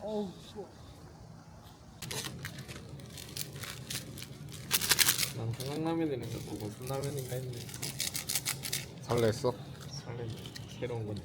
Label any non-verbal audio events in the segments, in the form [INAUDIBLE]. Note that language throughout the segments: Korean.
어우 추워 난 평양라면이라는 거 보고 무슨 라면인가 했네. 설렜어? 설레네. 새로운 건줄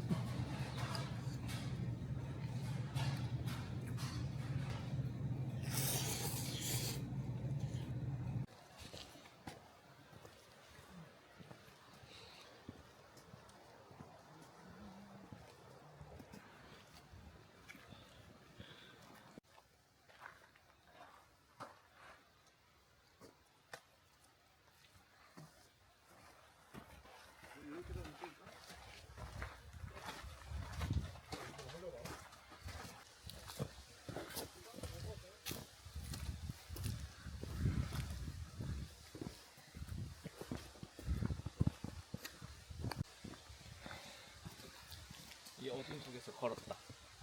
이 어둠 속에서 걸었다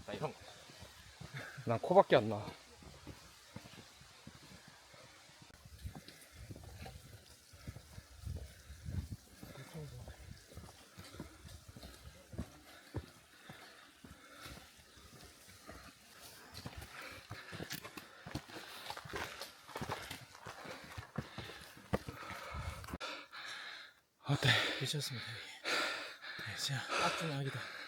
나 이런 거 난 코밖에 안 나. 어때? 미쳤습니다 네, 진짜 악중악이다 우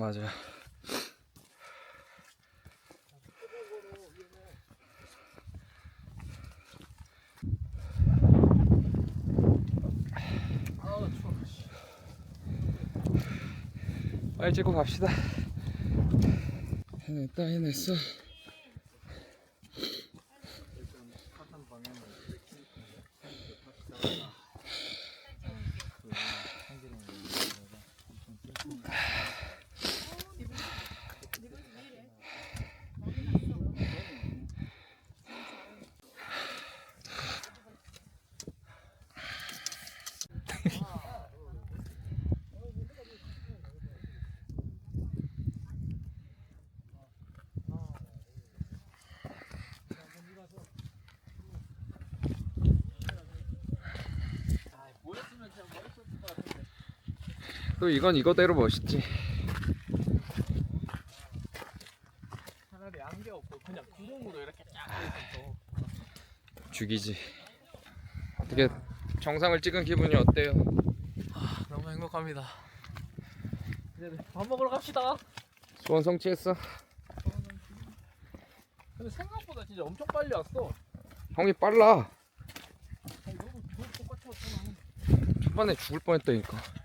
맞아. 빨리 찍고 갑시다. 해냈다 해냈어. 또 이건 이거대로 멋있지. 차라리 안개 없고 그냥 구름으로 이렇게 쫙 있어서 죽이지. 어떻게 정상을 찍은 기분이 어때요? 너무 행복합니다 이제 밥 먹으러 갑시다 소원 성취했어? 근데 생각보다 진짜 엄청 빨리 왔어 형이 빨라. 아니, 너무 너무 똑같이 왔잖아 초반에 죽을 뻔했다니까.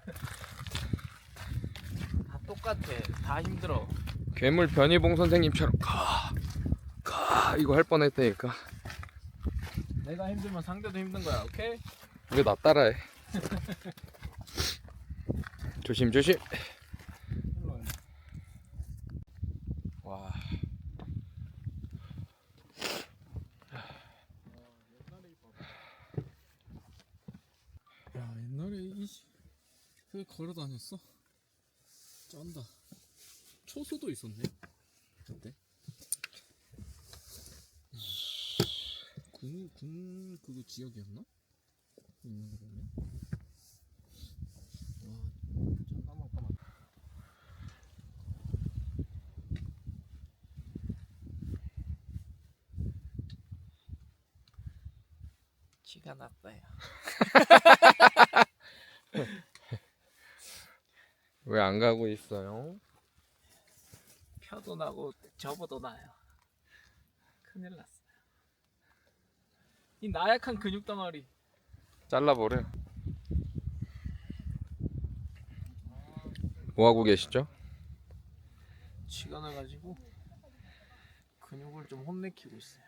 다 똑같아 다 힘들어 괴물 변희봉 선생님처럼 가, 가 이거 할 뻔했다니까. 내가 힘들면 상대도 힘든 거야 오케이? 왜 나 따라해? 조심 조심. 와. 야 옛날에 이그 걸어 다녔어 쩐다. 초소도 있었네. 그때? 군, 군 그거 지역이었나? 있는 거 보면? 와 많다 지금 티가 났어요. [LAUGHS] 왜 안 가고 있어요? 표도 나고 접어도 나요. 큰일 났어요. 이 나약한 근육 덩어리. 잘라버려. 뭐 하고 계시죠? 쥐가 나가지고 근육을 좀 혼내키고 있어요.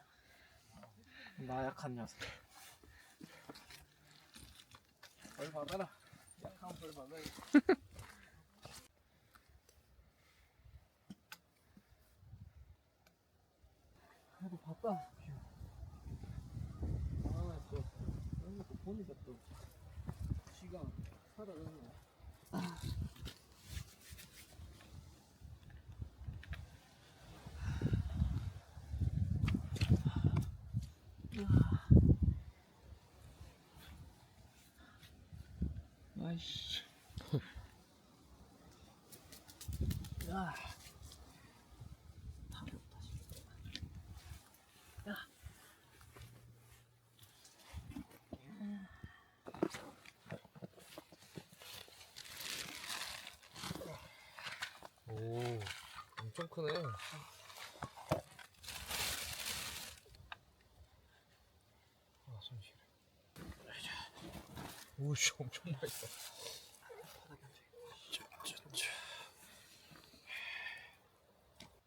나약한 녀석. 벌 받아라. 약한 벌 받아라. [LAUGHS] 그래도 바빠. 아, 또 이런 것도 보니까 또 쥐가 살아가네. 아이씨. 야. 답이 없다, 진짜. 야. 오, 엄청 크네. 아, 손 시려. 오씨, 엄청 맛있어.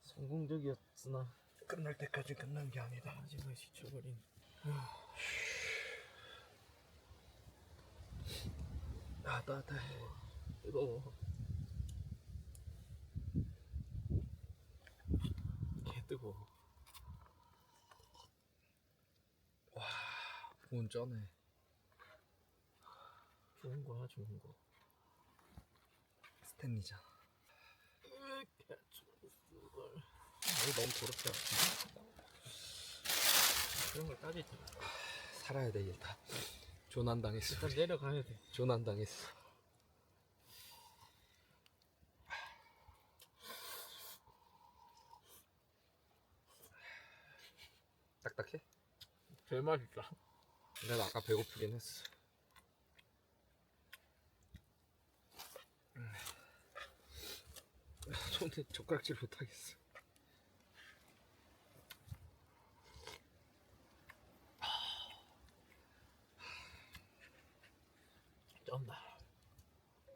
성공적이었으나 끝날 때까지 끝난 게 아니다. 마지막에 지쳐버린. 아 따뜻해. 뜨거워. 개 뜨거워. 본 쩌네. 좋은 거야, 좋은 거. 스탠리잖아. 이거 너무 더럽다. 그런 걸 따지지. 살아야 되겠다. 조난당했어. 일단 내려가야 돼. 조난당했어. 딱딱해? 제일 맛있다. 내가 아까 배고프긴 했어. 음. [LAUGHS] 손에 젓가락질 못하겠어. 쩐다.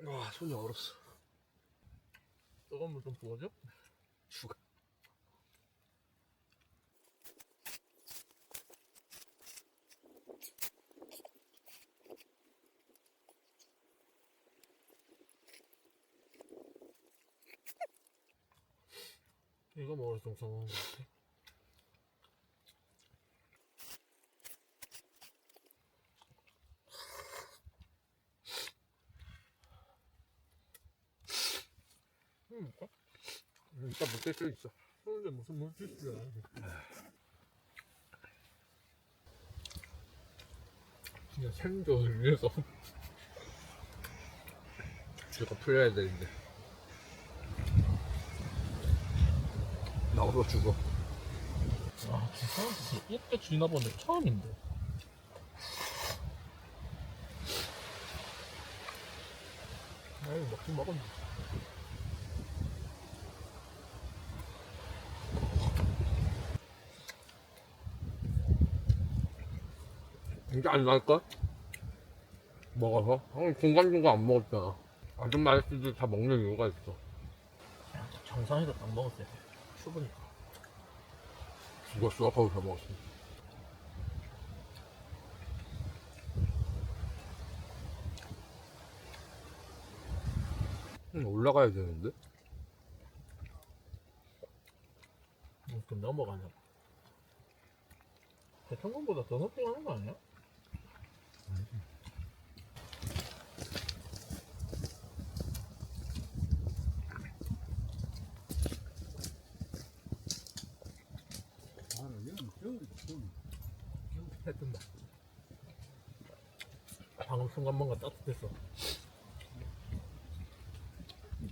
와 손이 얼었어. 뜨거운 물좀 부어줘? 죽어. 이거 먹을 좀 성공한 것 같아. 음? 일단 못될 수 있어. 근데 무슨 물질이야? 그냥 생존을 위해서 [LAUGHS] 쥐가 풀려야 되는데. 나 얼어 죽어. 아 진짜 이렇게 보는 게 처음인데 아이 먹긴 먹었네 이제 안 날걸? 먹어서? 형 중간중간 안 먹었잖아. 아줌마들도 다 먹는 이유가 있어. 정상에서 딱 먹었어요 충분히 죽었어. 아까도 다 먹었어. 응, 올라가야 되는데? 좀 넘어가냐 대통령보다 더 높이 가는 거 아니야? 해뜬다 방금 순간 뭔가 따뜻했어.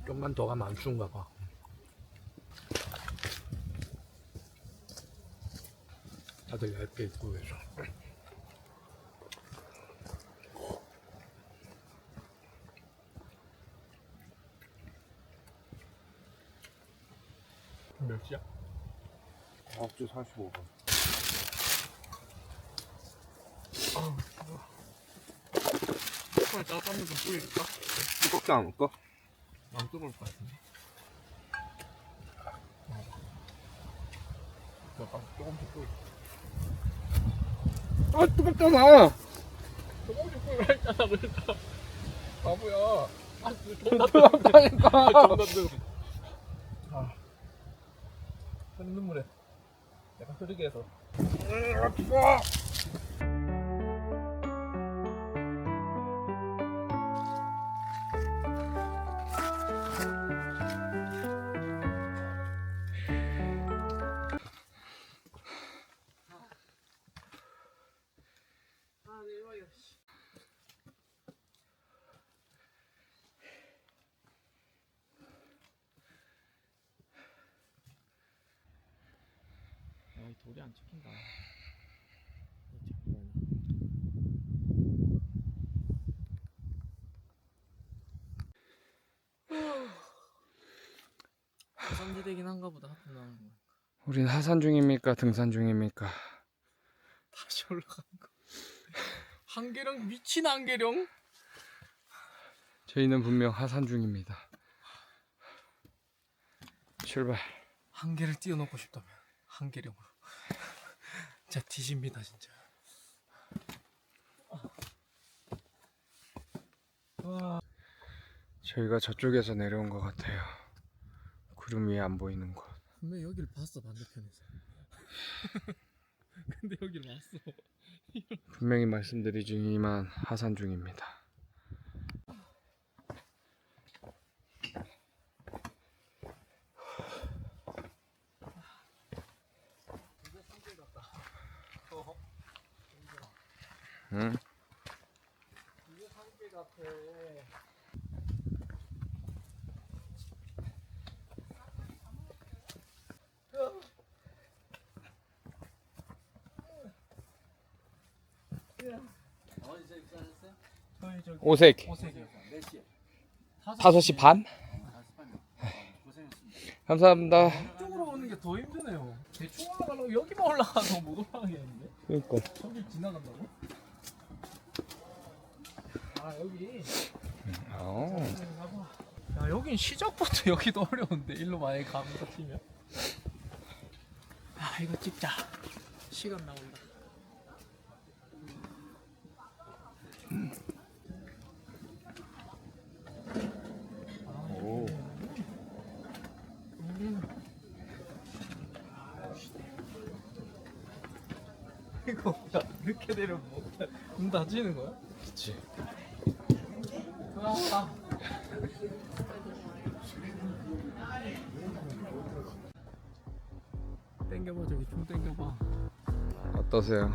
좀만 더 가면 안 추운가 봐. 다들 얇게 입고 계셔. 몇 시야? 9시 45분. 빨리 짜장면 좀 뿌릴까? 뜨겁지 않을까? 안 뜨거울 것 같은데. 약간 조금씩 뿌리. 아, 뜨겁잖아! 조금씩 뿌리라 했잖아, 그러니까. 바보야. 아, 존나 뜨겁다니까! 존나 뜨거. 아, 흐른 눈물에 약간 흐르게 해서. 아, 안 찍힌다. 하산지대긴 한가 보다 하품 나오는 거. 우린 하산 중입니까? 등산 중입니까? 다시 올라가는 거. 한계령 미친 한계령. 저희는 분명 하산 중입니다. 출발. 한계를 띄워놓고 싶다면 한계령으로. 진짜 뒤집니다 진짜. 저희가 저쪽에서 내려온 것 같아요. 구름 위에 안 보이는 곳. 분명 여기를 봤어 반대편에서. [LAUGHS] 근데 여기를 왔어. 분명히 말씀드리지만 하산 중입니다. 응? 이게 한계 같아. 어디서 입사하셨어요? 저희 저기 오색 오색이요. 몇 시에? 5시 반? 고생했습니다. 감사합니다. 이쪽으로 오는 게 더 힘드네요. 대충 올라가려고 여기만 올라가서 못 올라가겠는데? 그러니까 저기 지나간다고? 아 여기 어. 야 여긴 시작부터 [LAUGHS] 여기도 어려운데 일로 만약에 가면 튀면 아 이거 찍자 시간 나온다 오. 이거 야 이렇게 내려면 뭐문 닫히는 거야? 그치. 아. 땡겨봐 저기 좀 땡겨봐 어떠세요?